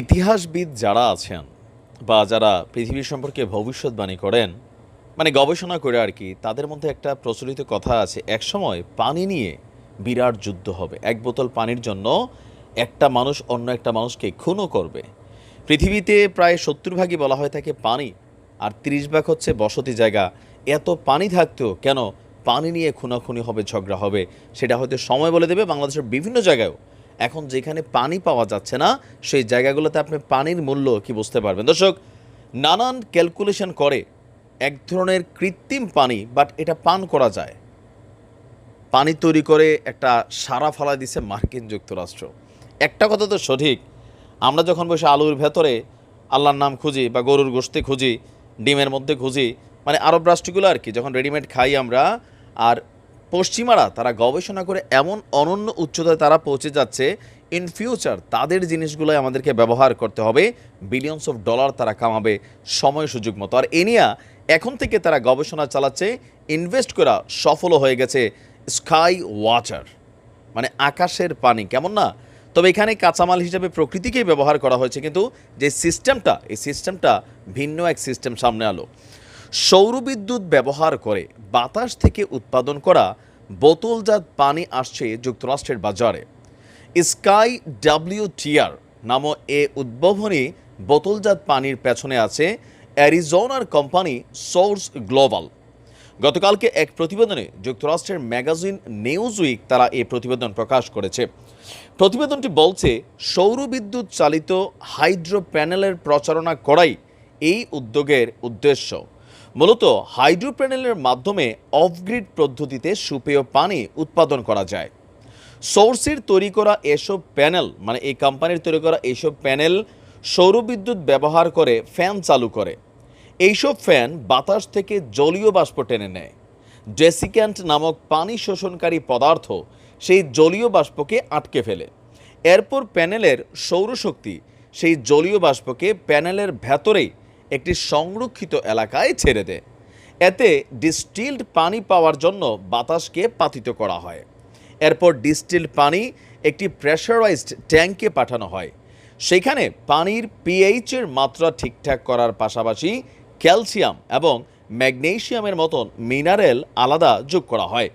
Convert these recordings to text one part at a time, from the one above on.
ইতিহাসবিদ যারা আছেন বা যারা পৃথিবী সম্পর্কে ভবিষ্যৎবাণী করেন মানে গবেষণা করে আর কি, তাদের মধ্যে একটা প্রচলিত কথা আছে, একসময় পানি নিয়ে বিরাট যুদ্ধ হবে। এক বোতল পানির জন্য একটা মানুষ অন্য একটা মানুষকে খুনও করবে। পৃথিবীতে প্রায় সত্তর ভাগই বলা হয়ে থাকে পানি, আর তিরিশ ভাগ হচ্ছে বসতি জায়গা। এত পানি থাকতেও কেন পানি নিয়ে খুনাখুনি হবে, ঝগড়া হবে, সেটা হয়তো সময় বলে দেবে বাংলাদেশের বিভিন্ন জায়গায়ও। এখন যেখানে পানি পাওয়া যাচ্ছে না, সেই জায়গাগুলোতে আপনি পানির মূল্য কি বুঝতে পারবেন? দর্শক, নানান ক্যালকুলেশন করে এক ধরনের কৃত্রিম পানি, বাট এটা পান করা যায়। পানি তৈরি করে একটা সারা ফালা দিছে মার্কিন যুক্তরাষ্ট্র। একটা কথা তো সঠিক, আমরা যখন বসে আলুর ভেতরে আল্লাহর নাম খুঁজি বা গরুর গোশতে খুঁজি, ডিমের মধ্যে খুঁজি মানে আরব রাষ্ট্রগুলো আর কি, যখন রেডিমেড খাই আমরা, আর পশ্চিমারা তারা গবেষণা করে এমন অনন্য উচ্চতায় তারা পৌঁছে যাচ্ছে। ইন ফিউচার তাদের জিনিসগুলোই আমাদেরকে ব্যবহার করতে হবে। বিলিয়নস অফ ডলার তারা কামাবে সময় সুযোগ মতো। আর এনিয়া, এখন থেকে তারা গবেষণা চালাচ্ছে ইনভেস্ট করা সফলও হয়ে গেছে স্কাই ওয়াটার মানে আকাশের পানি, কেমন না? তবে এখানে কাঁচামাল হিসেবে প্রকৃতিকেই ব্যবহার করা হয়েছে, কিন্তু যে সিস্টেমটা এই সিস্টেমটা ভিন্ন এক সিস্টেম সামনে আলো। সৌরবিদ্যুৎ ব্যবহার করে বাতাস থেকে উৎপাদন করা বোতলজাত পানি আসছে যুক্তরাষ্ট্রের বাজারে। স্কাই ডাব্লিউটিআর নামক এ উদ্ভাবনী বোতলজাত পানির পেছনে আছে অ্যারিজোনার কোম্পানি সোর্স গ্লোবাল। গতকালকে এক প্রতিবেদনে যুক্তরাষ্ট্রের ম্যাগাজিন নিউজ উইক তারা এই প্রতিবেদন প্রকাশ করেছে। প্রতিবেদনটি বলছে, সৌরবিদ্যুৎ চালিত হাইড্রো প্যানেলের প্রচারণা করাই এই উদ্যোগের উদ্দেশ্য। মূলত হাইড্রো প্যানেলের মাধ্যমে অফগ্রিড পদ্ধতিতে সুপেয় পানি উৎপাদন করা যায়। সোর্সের তৈরি করা এসব প্যানেল মানে এই কোম্পানির তৈরি করা এইসব প্যানেল সৌরবিদ্যুৎ ব্যবহার করে ফ্যান চালু করে। এইসব ফ্যান বাতাস থেকে জলীয় বাষ্প টেনে নেয়। ডেসিক্যান্ট নামক পানি শোষণকারী পদার্থ সেই জলীয় বাষ্পকে আটকে ফেলে। এরপর প্যানেলের সৌরশক্তি সেই জলীয় বাষ্পকে প্যানেলের ভেতরেই একটি সংরক্ষিত এলাকায় ছেড়ে দেয়। এতে ডিস্টিল্ড পানি পাওয়ার জন্য বাতাসকে পাতিত করা হয়। এরপর ডিস্টিল্ড পানি একটি প্রেশারাইজড ট্যাঙ্কে পাঠানো হয়। সেখানে পানির পিএইচের মাত্রা ঠিকঠাক করার পাশাপাশি ক্যালসিয়াম এবং ম্যাগনেশিয়ামের মতন মিনারেল আলাদা যোগ করা হয়।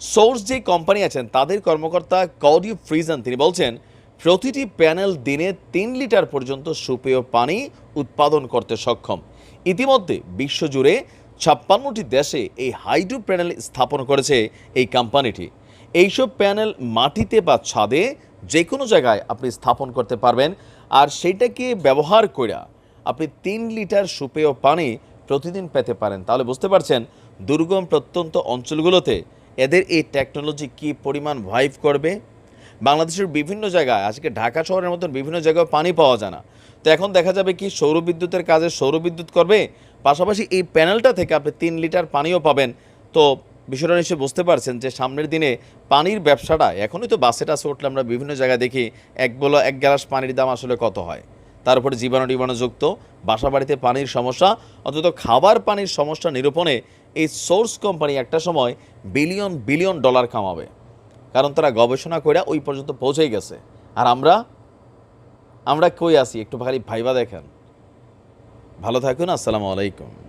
সোর্স যে কোম্পানি আছেন, তাদের কর্মকর্তা কডিউ ফ্রিজন, তিনি বলছেন প্রতিটি প্যানেল দিনে তিন লিটার পর্যন্ত সুপেয় পানি উৎপাদন করতে সক্ষম। ইতিমধ্যে বিশ্বজুড়ে ছাপ্পান্নটি দেশে এই হাইড্রো প্যানেল স্থাপন করেছে এই কোম্পানিটি। এইসব প্যানেল মাটিতে বা ছাদে যে কোনো জায়গায় আপনি স্থাপন করতে পারবেন। আর সেটাকে ব্যবহার করে আপনি তিন লিটার সুপেয় পানি প্রতিদিন পেতে পারেন। তাহলে বুঝতে পারছেন, দুর্গম প্রত্যন্ত অঞ্চলগুলোতে এদের এই টেকনোলজি কি পরিমাণ ভাইভ করবে? বাংলাদেশের বিভিন্ন জায়গায়, আজকে ঢাকা শহরের মতন বিভিন্ন জায়গায় পানি পাওয়া যায় না। তো এখন দেখা যাবে কি সৌরবিদ্যুতের কাজে সৌরবিদ্যুৎ করবে, পাশাপাশি এই প্যানেলটা থেকে আপনি তিন লিটার পানিও পাবেন। তো বিষয়টা নিশ্চয়ই বুঝতে পারছেন যে সামনের দিনে পানির ব্যবসাটা, এখনই তো বাসে টাসে উঠলে আমরা বিভিন্ন জায়গায় দেখি এক বলো এক গ্লাস পানির দাম আসলে কত হয়। তার উপরে জীবাণু টিবাণুযুক্ত বাসা বাড়িতে পানির সমস্যা, অন্তত খাবার পানির সমস্যা নিরূপণে এই সোর্স কোম্পানি একটা সময় বিলিয়ন বিলিয়ন ডলার কামাবে। কারণ তারা গবেষণা করে ওই পর্যন্ত পৌঁছেই গেছে। আর আমরা আমরা কই আছি? একটু খালি ভাইবা দেখেন। ভালো থাকুন, আসসালামু আলাইকুম।